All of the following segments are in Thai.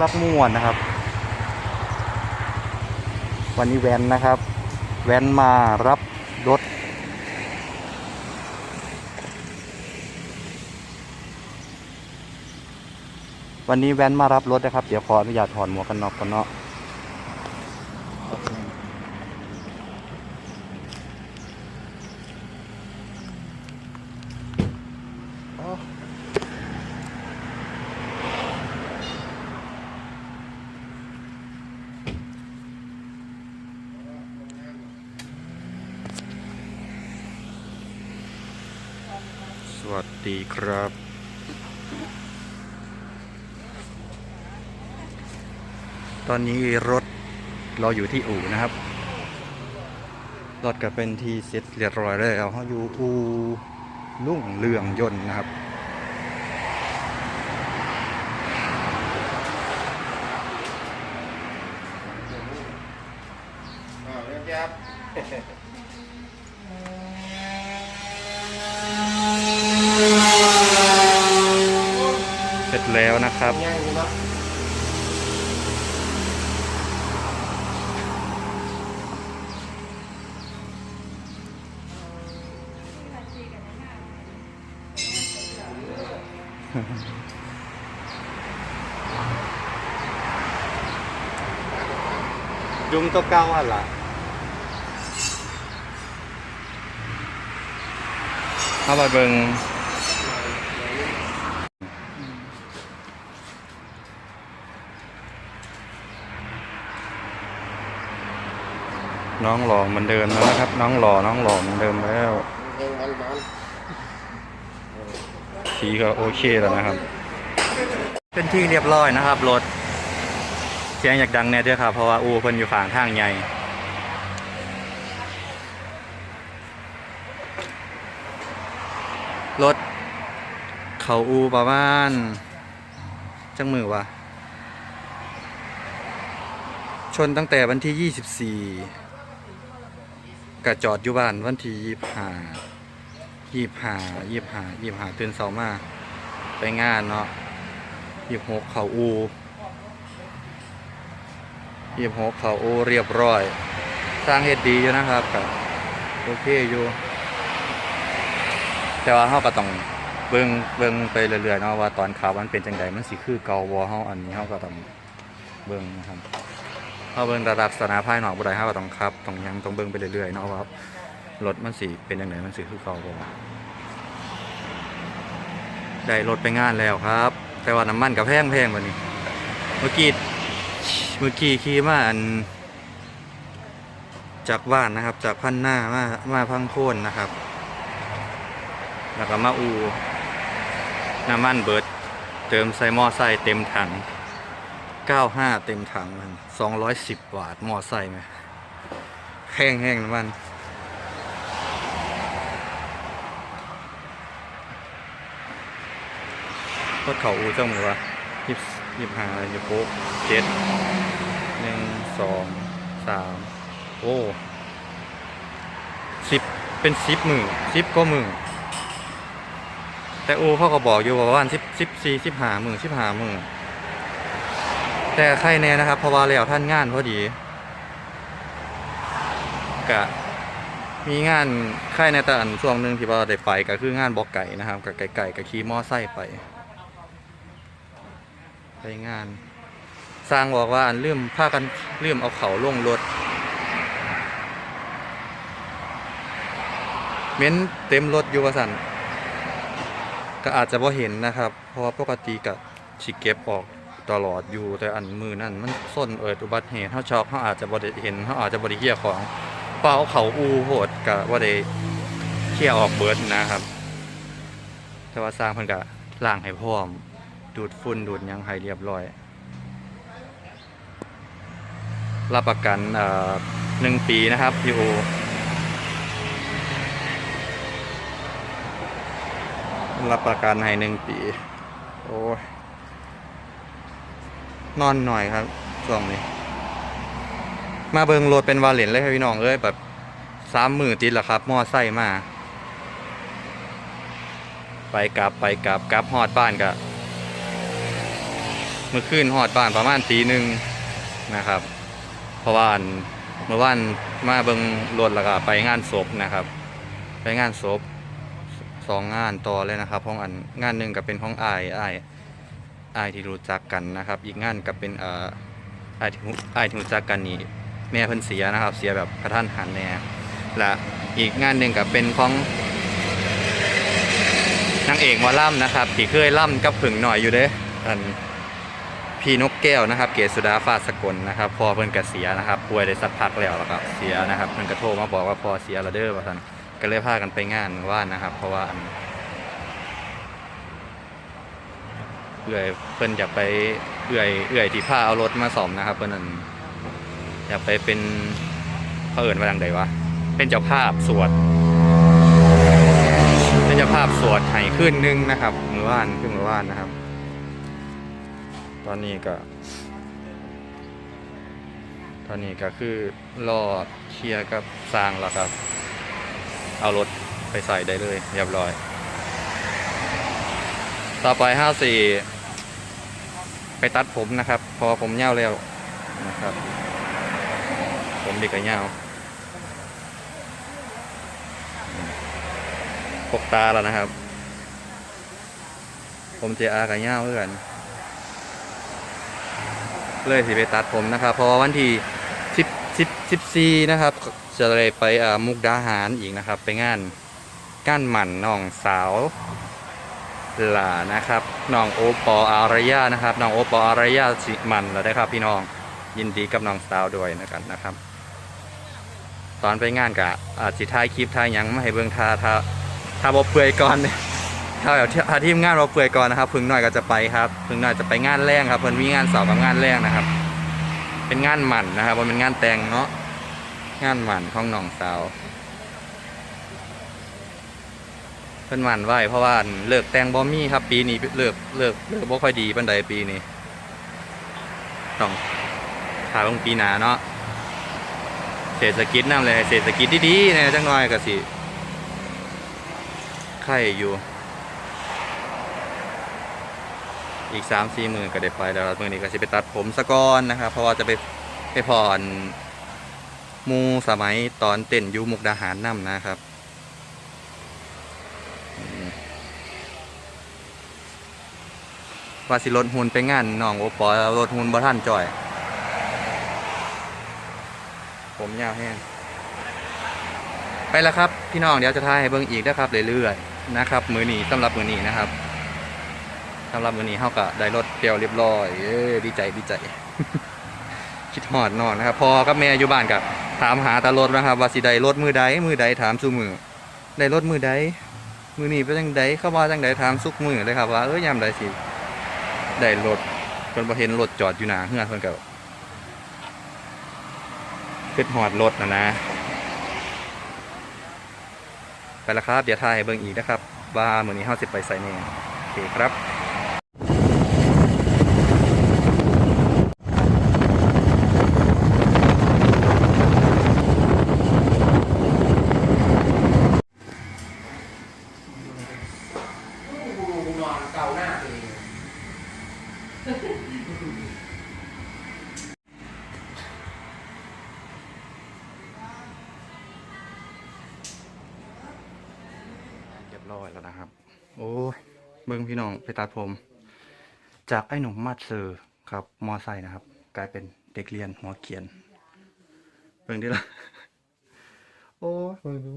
บักม่วนนะครับ วันนี้แวนนะครับ แวนมารับรถ วันนี้แวนมารับรถนะครับ เดี๋ยวขออนุญาตถอนหมวกกันน็อกกันเนาะ วัสดีครับตอนนี้รถเราอยู่ที่อู่นะครับ รถก็เป็นที่เสร็จเรียบร้อยแล้วเขาอยู่อู่ลุ่งเรืองยนต์นะครับ อ่าเรียบยับ เสร็จแล้วนะ ครับยุงตัวเก่าอะล่ะเข้าไปเบิง น้องหล่อเหมือนเดิมแล้วนะครับ น้องหล่อน้องหล่อเหมือนเดิมแล้วสีก็โอเคแล้วนะครับ เป็นที่เรียบร้อยนะครับรถเสียงอยากดังแน่เด้วยครับเพราะว่าอูเพิ่นอยู่ฝั่งทางใหญ่รถเขาอูประมาณจังมือวะชนตั้งแต่วันที่ 24 กะจอดอยู่บ้านวันที่25ยี่ห้ายี่ห้ายี่ห้าตื่นเสามาไปงานเนาะยี่หกเขาอูยี่หกเขาอูเรียบร้อย สร้างเฮ็ดดีอยู่นะครับกับโอเคอยู่ แต่ว่าเขาก็ต้องเบิ่งเบิ่งไปเรื่อยๆเนาะว่าตอนขับมันเป็นจังไดมันสิคือเกาบ่เฮาอันนี้เฮาก็ต้องเบิ่งนะครับ เฮาเบิ่งระดับสถานะภายนอกบ่ได้เฮาก็ต้องขับต้องยังต้องเบิ่งไปเรื่อยๆเนาะว่ารถมันสิเป็นจังไดมันสิคือเก่าบ่ได้รถไปงานแล้วครับ แต่ว่าน้ำมันกับแพงแพงวันนี้ เมื่อกี้เมื่อกี้ขี่มาอัน จากบ้านนะครับ จากพันหน้ามามาพังโคนนะครับ แล้วก็มาอูน้ำมันเบิดเติมใส่หม้อไส้เต็มถัง 95 เต็มถังมัน 210บาทมอไส้ไหมแห้งแห้งน้ำมันรถเขาอูเจ้ามือวะยี่ยี่ห้ายี่หกเจ็ดหนึ่งสองสามโอ้สิบเป็นสิบมือสิบก็มือแต่อูเขาก็บอกอยู่ว่าประมาณสิบสิบสี่สิบห้ามือสิบห้ามือ แต่ใครแน่นะครับ เพราะว่าแล้วท่านงานพอดีกะมีงานค่ายในแต่อันช่วงหนึ่งที่ว่าได้ไปก็คืองานบอกไก่นะครับกับไก่ไก่กับขี่มอไซค์ไป ไปงาน สร้างบอกว่าอันลืมพากันลืมเอาเขาลงรถเม้นเต็มรถอยู่ว่าสันก็อาจจะพอเห็นนะครับ เพราะว่าปกติกับชิเก็บออก ตลอดอยู่แต่อันมือนั่นมันส้นเอิดอุบัติเหตุเขาช็อกเขาอาจจะบ่ได้เห็นเขาอาจจะบ่ได้เกี่ยของเปล่าเขาอูโหดกับว่าได้เขี่ยออกเบิร์ดนะครับแต่ว่าสร้างเพิ่นกะล่างให้พร้อม ดูดฝุ่นดูดยังให้เรียบร้อย รับประกันเอ่อหนึ่งปีนะครับพี่โอรับประกันให้หนึ่งปี โอ้ นอนหน่อยครับช่วงนี้ มาเบิงโรถเป็นวาเลนเลยครับพี่น้องเอ้ยแบบสามมือติดแล้วครับมอไซค์มา ไปกลับไปกลับกลับฮอดบ้านกะเมื่อคืนหอดบ้านประมาณตีหนึ่งนะครับ เพราะว่าอันเมื่อวานมาเบิงรถแล้วก็ไปงานศพนะครับ ไปงานศพสองงานต่อเลยนะครับของอันงานหนึ่งก็เป็นของอายอาย อายที่รู้จักกันนะครับ อีกงานก็เป็นเอ่ออายที่รู้อายที่รู้จักกันนี่แม่เพิ่นเสียนะครับ เสียแบบกระทันหันแน่และอีกงานหนึ่งก็เป็นของนางเอกหมอล่ำนะครับที่เคยล่ำกับผึ่งหน่อยอยู่เด้อันพี่นกแก้วนะครับ เกศสุดาฟาสกลนะครับพอเพิ่นกเสียนะครับป่วยได้สักพักแล้วแล้วก็เสียนะครับเพิ่นก็โทรมาบอกว่าพอเสียแล้วเด้อว่าซั่นก็เลยพากันไปงานว่านนะครับ เพราะว่าอัน เอื่อยเพิ่นอยากไปเอื่อยเอื่อยที่พาเอารถมาซ่อมนะครับเพิ่นนั่นอยากไปเป็นเขาเอิ่นว่าดังใดวะเป็นเจ้าภาพสวด เป็นเจ้าภาพสวดให้ขึ้นนึงนะครับมือว่านขึ้นมือว่านนะครับ ตอนนี้ก็ตอนนี้ก็คือรอเคลียร์กับสร้างแล้วครับ เอารถไปใส่ได้เลยเรียบร้อย ต่อไปห้าสี่ไปตัดผมนะครับ พอผมเน่าวแล้วนะครับ ผมด็กก็เน่าวปกตาแล้วนะครับ ผมเจอากับเน่าวเพื่อนเลยสิไปตัดผมนะครับพราะว่าวันที่สิบสิบสิบสี่นะครับ จะเลยไปมุกดาหารอีกนะครับ ไปงานก้านหมั่นน้องสาว หลานะครับน้องโอปออารยานะครับน้องโอปออารยาสิมันแล้วได้ครับ พี่น้องยินดีกับน้องสาวด้วยนะครับนะครับ ตอนไปงานกะอาจสิถ่ายคลิปถ่ายยังไม่ให้เบิ่งทาทาทาบอเปื่อยก่อนถ้าแบบถ้าทีมงานเราเปื่อยก่อนนะครับ พึ่งหน่อยก็จะไปครับ พึ่งหน่อยจะไปงานแรงครับเพิ่นมีงานสาร์กับงานแรงนะครับ เป็นงานหมันนะครับมันเป็นงานแต่งเนาะงานหมันของน้องสาวเพิ่นหมันไหวเพราะว่าเลิกแต่งบ่มีครับ ปีนี้เลิกเลิกเลิกบ่ค่อยดีปานใดปีนี้ต้องถ่ายลงปีหนาเนาะเศรษฐกิจนำเลยเศรษฐกิจดีๆเนี่ยจังหน่อยก็สิไข่อยู่ อีกสามสี่หมื่นก็ได้ไปแล้วมือนี้ก็จะไปตัดผมสะก้อนนะครับเพราะว่าจะไปไปพรหมูสมัยตอนเต้นยูมุกดาหารน้ำนะครับอืม ว่าสิรถหุ่นไปงานน้องโอปอรถหุ่นบ่ท่านจ่อย ผมยาวแห้งไปแล้วครับ พี่น้องเดี๋ยวจะทายให้เบิ่งอีกนะครับเรื่อยๆนะครับ มือหนี้สำหรับมือหนีนะครับสำหรับวันนี้เฮาก็ได้รถเปรียวเรียบร้อยเอ้ยดีใจดีใจ คิดฮอดนอนนะครับ พอกับแม่อยู่บ้านกับถามหาตารถนะครับ ว่าสิได้รถมือใดมือใดถามซุมือได้รถมือใดมือหนี้เป็นจังใดเข้ามาจังใดถามซุกมือเลยครับว่าเอ้ยยามใดสิ ได้รถเพิ่นบ่เห็นรถจอดอยู่หน้าเฮือนเพิ่นก็คิดฮอดรถนะนะ ไปละครับ เดี๋ยวถ่ายให้เบิ่งอีกนะครับ ว่ามื้อนี้เฮาสิไปไสแน่โอเคครับ นอนเกาหน้าเอง เรียบร้อย แล้วนะครับ โอ้ยเบิ้งพี่น้องไปตัดผม จากไอ้หนุ่มมาดเซอร์ครับมอไซค์นะครับ กลายเป็นเด็กเรียนหัวเขียน เบิ้งดิละโอ้ยเบิ้งดู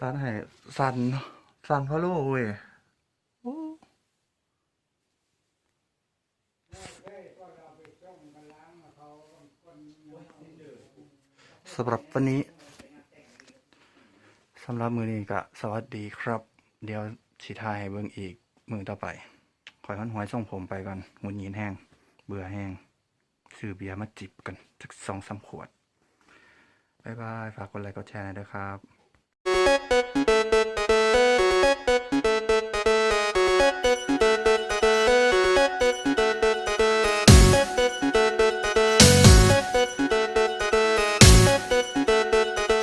ตัดให้สั่นสั่นเพราะลูกเว้ยสำหรับวันนี้ สำหรับมือนี้ก็สวัสดีครับ เดี๋ยวสิทายให้เบิ่งอีกมือต่อไปคอยหันหวยส่งผมไปก่อนหงุนยินแห้ง เบื่อแห้งซื้อเบียร์มาจิบกันสักสองสามขวดบายบาย ฝากกดไลค์กดแชร์นะด้วยครับ